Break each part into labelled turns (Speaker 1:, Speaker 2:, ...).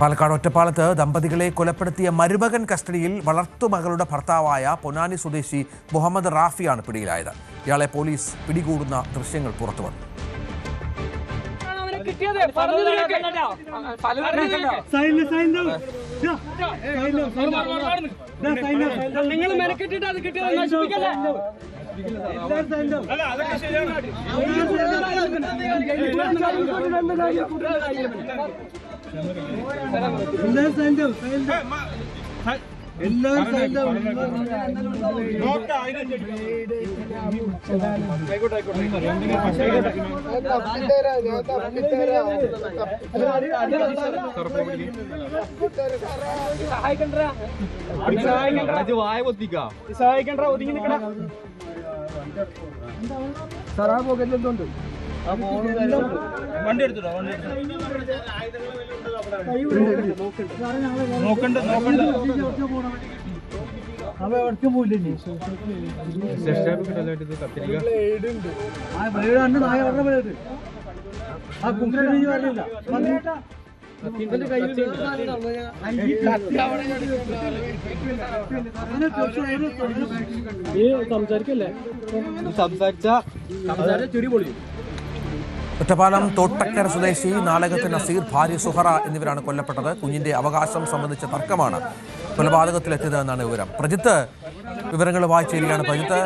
Speaker 1: പാലക്കാട് ഒറ്റപ്പാലത്ത് ദമ്പതികളെ കൊലപ്പെടുത്തിയ മരുമകൻ കസ്റ്റഡിയിൽ വളർത്തുമകളുടെ ഭർത്താവായ പൊന്നാനി സ്വദേശി മുഹമ്മദ് റാഫിയാണ് പിടിയിലായത്. ഇയാളെ പോലീസ് പിടികൂടുന്ന ദൃശ്യങ്ങൾ
Speaker 2: പുറത്തു വന്നു.
Speaker 3: സൈഡിൽ സൈഡിൽ ദാ, എല്ലാവരും സൈഡിൽ. വായ സൈഡിൽ, സൈഡിൽ.
Speaker 2: നിങ്ങൾ മെനക്കെട്ടിട്ട് അത് ആ
Speaker 3: എല്ലാവരും സൈഡിൽ. സംസാരിച്ച ചുരി സൈഡിൽ. എല്ലാവരും സൈഡിൽ.
Speaker 2: സഹായിക്കണ്ടാ സഹായിക്കണ്ടാ സഹായിക്കണ്ടാ ഒതുങ്ങി നിക്കണ
Speaker 3: അവൻ എവിടേക്ക് പോയില്ലേ ഇനി? ആ blade കണ്ട് നായ പറഞ്ഞ blade. ആ പറഞ്ഞില്ല വന്നിട്ടാ സംസാരിക്കല്ലേ
Speaker 1: ഒറ്റപ്പാലം തോട്ടക്കര സ്വദേശി നാലകത്ത് നസീർ ഭാര്യ സുഹറ എന്നിവരാണ് കൊല്ലപ്പെട്ടത്. കുഞ്ഞിന്റെ അവകാശം സംബന്ധിച്ച തർക്കമാണ് കൊലപാതകത്തിലെത്തിയത് എന്നാണ് വിവരം. പ്രജിത്ത് വിവരങ്ങൾ വായിച്ചിരിക്കുകയാണ് പ്രജിത്ത്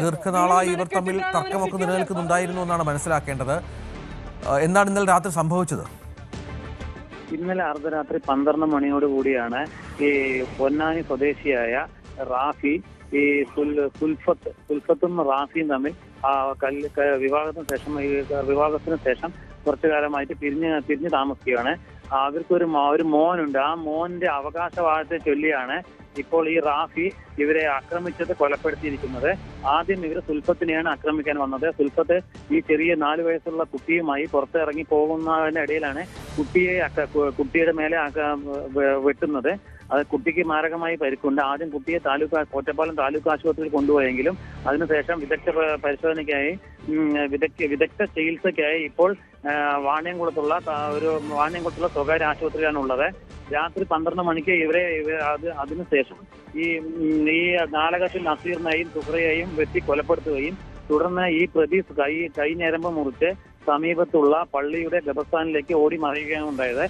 Speaker 1: ദീർഘനാളായി ഇവർ തമ്മിൽ തർക്കമൊക്കെ നിലനിൽക്കുന്നുണ്ടായിരുന്നു എന്നാണ് മനസ്സിലാക്കേണ്ടത്. എന്താണ് ഇന്നലെ രാത്രി സംഭവിച്ചത്?
Speaker 4: ഇന്നലെ അർദ്ധരാത്രി പന്ത്രണ്ട് മണിയോട് കൂടിയാണ് ഈ പൊന്നാനി സ്വദേശിയായ റാഫി ഈ സുൽ- സുൽഫത്ത് സുൽഫത്തും റാഫിയും തമ്മിൽ ആ കല്ല് വിവാഹത്തിന് ശേഷം വിവാഹത്തിന് ശേഷം കുറച്ചു കാലമായിട്ട് പിരിഞ്ഞ് പിരിഞ്ഞ് താമസിക്കുകയാണ്. അവർക്കൊരു ഒരു മോനുണ്ട്. ആ മോന്റെ അവകാശവാദത്തെ ചൊല്ലിയാണ് ഇപ്പോൾ ഈ റാഫി ഇവരെ ആക്രമിച്ചത് കൊലപ്പെടുത്തിയിരിക്കുന്നത്. ആദ്യം ഇവർ സുൽഫത്തിനെയാണ് ആക്രമിക്കാൻ വന്നത്. സുൽഫത്ത് ഈ ചെറിയ നാല് വയസ്സുള്ള കുട്ടിയുമായി പുറത്തിറങ്ങി പോകുന്നതിനിടയിലാണ് കുട്ടിയെ കുട്ടിയുടെ മേലെ വെട്ടുന്നത്. അത് കുട്ടിക്ക് മാരകമായി പരിക്കുണ്ട്. ആദ്യം കുട്ടിയെ താലൂക്ക് ഒറ്റപ്പാലം താലൂക്ക് ആശുപത്രിയിൽ കൊണ്ടുപോയെങ്കിലും അതിനുശേഷം വിദഗ്ധ പരിശോധനയ്ക്കായി വിദഗ്ധ വിദഗ്ധ ചികിത്സയ്ക്കായി ഇപ്പോൾ വാണിയംകുളത്തുള്ള ഒരു വാണിയംകുളത്തുള്ള സ്വകാര്യ ആശുപത്രിയിലാണ് ഉള്ളത്. രാത്രി പന്ത്രണ്ട് മണിക്ക് ഇവരെ അത് അതിനുശേഷം ഈ ഈ നാടകത്തിൽ നസീറിനെയും സുഹ്രയെയും വെട്ടി കൊലപ്പെടുത്തുകയും തുടർന്ന് ഈ പ്രതി കൈ കൈ ഞരമ്പ് മുറിച്ച് സമീപത്തുള്ള പള്ളിയുടെ ഗബസ്ഥാനിലേക്ക് ഓടി മറിയുകയാണ് ഉണ്ടായത്.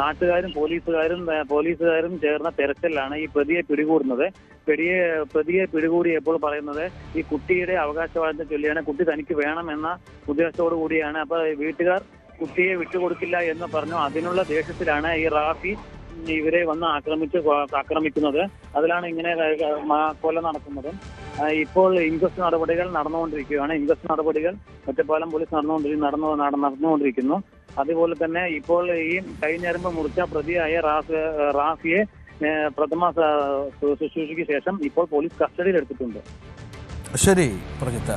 Speaker 4: നാട്ടുകാരും പോലീസുകാരും പോലീസുകാരും ചേർന്ന തെരച്ചിലാണ് ഈ പ്രതിയെ പിടികൂടുന്നത്. പ്രതിയെ പ്രതിയെ പിടികൂടിയപ്പോൾ പറയുന്നത് ഈ കുട്ടിയുടെ അവകാശവാദത്തെ ചൊല്ലിയാണ് കുട്ടി തനിക്ക് വേണമെന്ന ഉദ്ദേശത്തോടു കൂടിയാണ്. അപ്പൊ വീട്ടുകാർ കുട്ടിയെ വിട്ടുകൊടുക്കില്ല എന്ന് പറഞ്ഞു. അതിനുള്ള ദേഷ്യത്തിലാണ് ഈ റാഫി ഇവരെ വന്ന് ആക്രമിച്ച് ആക്രമിക്കുന്നത്. അതിലാണ് ഇങ്ങനെ കൊല നടക്കുന്നത്. ഇപ്പോൾ ഇൻക്വസ്റ്റ് നടപടികൾ നടന്നുകൊണ്ടിരിക്കുകയാണ്. ഇൻക്വസ്റ്റ് നടപടികൾ ഒറ്റപ്പാലം പോലീസ് നടന്നുകൊണ്ടിരി നടന്നു നടന്നുകൊണ്ടിരിക്കുന്നു. അതുപോലെ തന്നെ ഇപ്പോൾ ഈ കൈഞ്ഞരമ്പ് മുറിച്ച പ്രതിയായ റാഫ് റാഫിയെ പ്രഥമ ശുശ്രൂഷയ്ക്ക് ശേഷം ഇപ്പോൾ പോലീസ് കസ്റ്റഡിയിൽ എടുത്തിട്ടുണ്ട്
Speaker 1: ശരി പ്രജിത്ത്.